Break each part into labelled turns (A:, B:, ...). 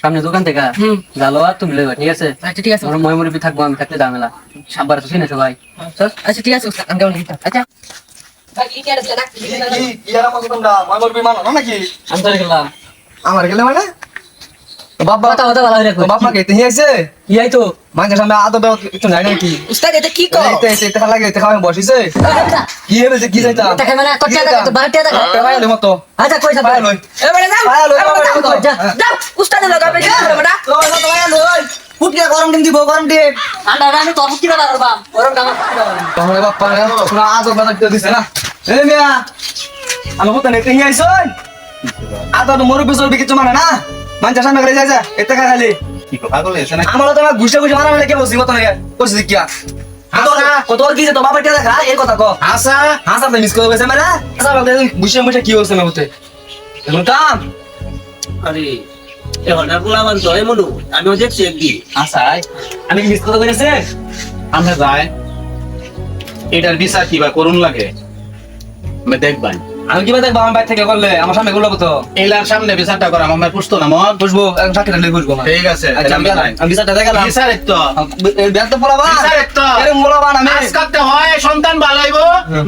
A: সামনে দোকান থেকে গালো আর তুমি লইবা ঠিক আছে?
B: আচ্ছা ঠিক আছে।
A: আমার ময়মুরবি থাকব আমি থাকতে দামেলা সাববার তো চিনে সবাই
B: আচ্ছা ঠিক আছে আমি কেমন আচ্ছা।
C: আমার গেলে মানে? বাবা
A: কথা কথা ভালো রেখো
C: বাপ মা কে তিনি আছে
A: কি আই তো।
C: মানুষের সামনে আদব একটু নাই নাকি?
B: উস্তাদ এটা কি কর
C: এতে এতে এতে লাগে এতে খাওয়া বসিছে। কি হবে যে কি যাইতা
A: টাকা মানে কত টাকা তো বারো টাকা
C: পায়া লই মতো।
A: আচ্ছা কইছা
C: পায়া লই।
B: এবারে যাও।
C: পায়া লই
B: এবারে যাও,
C: পায়া লই।
B: যাও, যাও। উস্তাদের লগাবে যাও বেটা।
C: লই মতো পায়া লই। ফুটকে গরম ডিম দিব গরম ডিম।
A: ঠান্ডা আমি তো কি না করবা। গরম টাকা
C: আদব দিছে না। এই মিয়া আমি বলতে নেই তিনি আইছো আদব মরু বিসর বিকিছ মানে না? যাই যা এতে খালি
D: কি
C: আমার তো আমার ঘুষে ঘুষে মারা মানে কে বসি মতো নাকি? করছিস কি কত কি যে তো বাবা টিয়া দেখা? এই কথা কো।
D: আসা
C: হাসা তো মিস করে গেছে মেরা। হাসা বাবা ঘুষে ঘুষে কি হচ্ছে না বলতে এখন কাম।
E: আরে তো আমিও দেখছি একদিন।
C: আসাই আমি কি মিস করে করেছে
D: আমরা যাই। এটার বিচার কিবা করুন লাগে? আমি দেখবাই।
C: আমি কিবা দেখব আমার বাইর থেকে করলে? আমার সামনে গুলো
D: এলার সামনে বিচারটা করা আমার পুষতো না মন
C: বুঝব
D: ঠিক আছে
C: আচ্ছা আমি বিচারটা দেখালাম।
D: বিচারের তো
C: ব্যাগ তো পোলাবা
D: বিচারের তো
C: এরকম পোলাবা আমি।
D: কাজ করতে হয় সন্তান ভালো হইব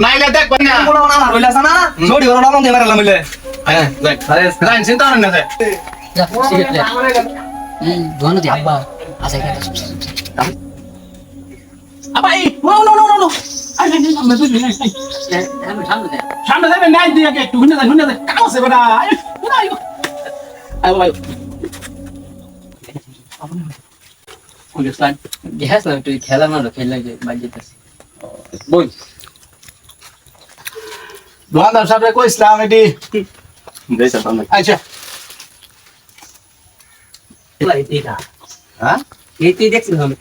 D: নাইলে দেখবেন না।
C: পোলাবা না রইলা না? ছড়ি ঘর রকম দিয়ে মারালাম মিলে
D: হ্যাঁ চিন্তা করেন না
A: হুম ধোনো দি আব্বা। আচ্ছা এখানে
D: আবাই নো নো নো নো। আই সামনে তুই নাই
A: আমি সামনে দে।
D: সামনে যাবে নাই দিয়ে একটু হুনে যাই হুনে যাই কাম আছে বেটা
A: না তুই খেলা না খেলা যে বাজে তাস
D: বই দোকানদার সাহেব কইছিলাম এটি আচ্ছা হ্যাঁ
E: এটাই দেখছি আমি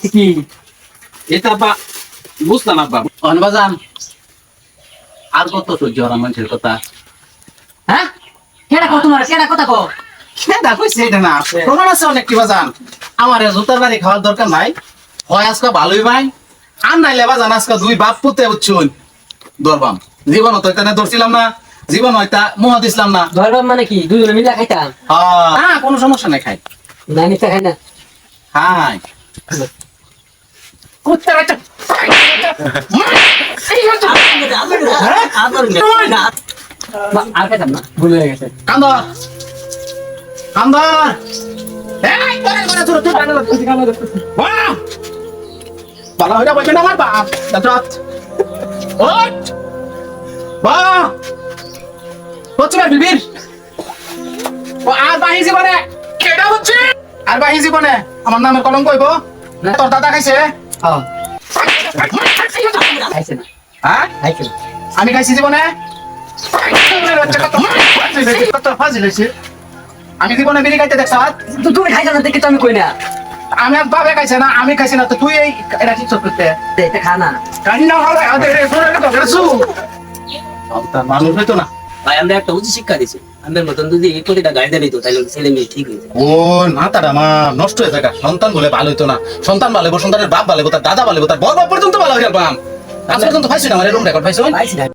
A: কি
D: এটা বা বুঝলাম আব্বা অনবাজান আর কত সহ্য ওরা মানুষের কথা?
A: হ্যাঁ? কেডা কত মারা কেডা কথা কো
D: সেটা কইছে এটা না? প্রমাণ আছে অনেক কিবা জান আমার জুতার বাড়ি খাওয়ার দরকার নাই। হয় আজকে ভালোই ভাই আর নাইলে বাজান আজকে দুই বাপ পুতে উচ্ছুন। দরবাম। জীবন হতো এটা ধরছিলাম না। জীবন হয়তা মুহ দিছিলাম না।
A: ধরবাম মানে কি? দুজনে মিলে খাইতাম?
D: হ্যাঁ। কোনো সমস্যা নাই খাই।
A: না নিতে খাই না।
D: খাই। কুত্তা
A: আর খাইতাম না ভুল হয়ে গেছে
D: কান্দর বাহ বালা হইরা বইবে না আমার বাহ হচ্ছে না বিবির ও আর বাহি জীবনে কেডা হচ্ছে আর বাহি জীবনে আমার নামের কলম কইব তোর দাদা খাইছে
A: হ্যাঁ
D: হ্যাঁ আমি খাইছি জীবনে। আমি জীবনে বিড়ি খাইতে দেখছ?
A: তুমি খাইছো না দেখে তো আমি কই না।
D: আমি আর বাবে খাইছে না আমি খাইছি না তো তুই এই এটা কি চোখ করতে?
A: এটা খা না।
D: কান্না হবে মানুষ হইতো না।
E: ভাই আমরা একটা উচিত শিক্ষা দিছি আমাদের মতন যদি এই কোটিটা গাড়িতে দিত তাহলে ছেলে মেয়ে ঠিক হয়েছে
D: ও মাথাটা আমার নষ্ট হয়ে থাকা। সন্তান বলে ভালো হইতো না। সন্তান ভালো হইবো, সন্তানের বাপ ভালো হইবো, তার দাদা ভালো হইবো, তার বড় বাপ পর্যন্ত ভালো হইয়া পাম আজ পর্যন্ত পাইছি না আমার রুম রেকর্ড পাইছো?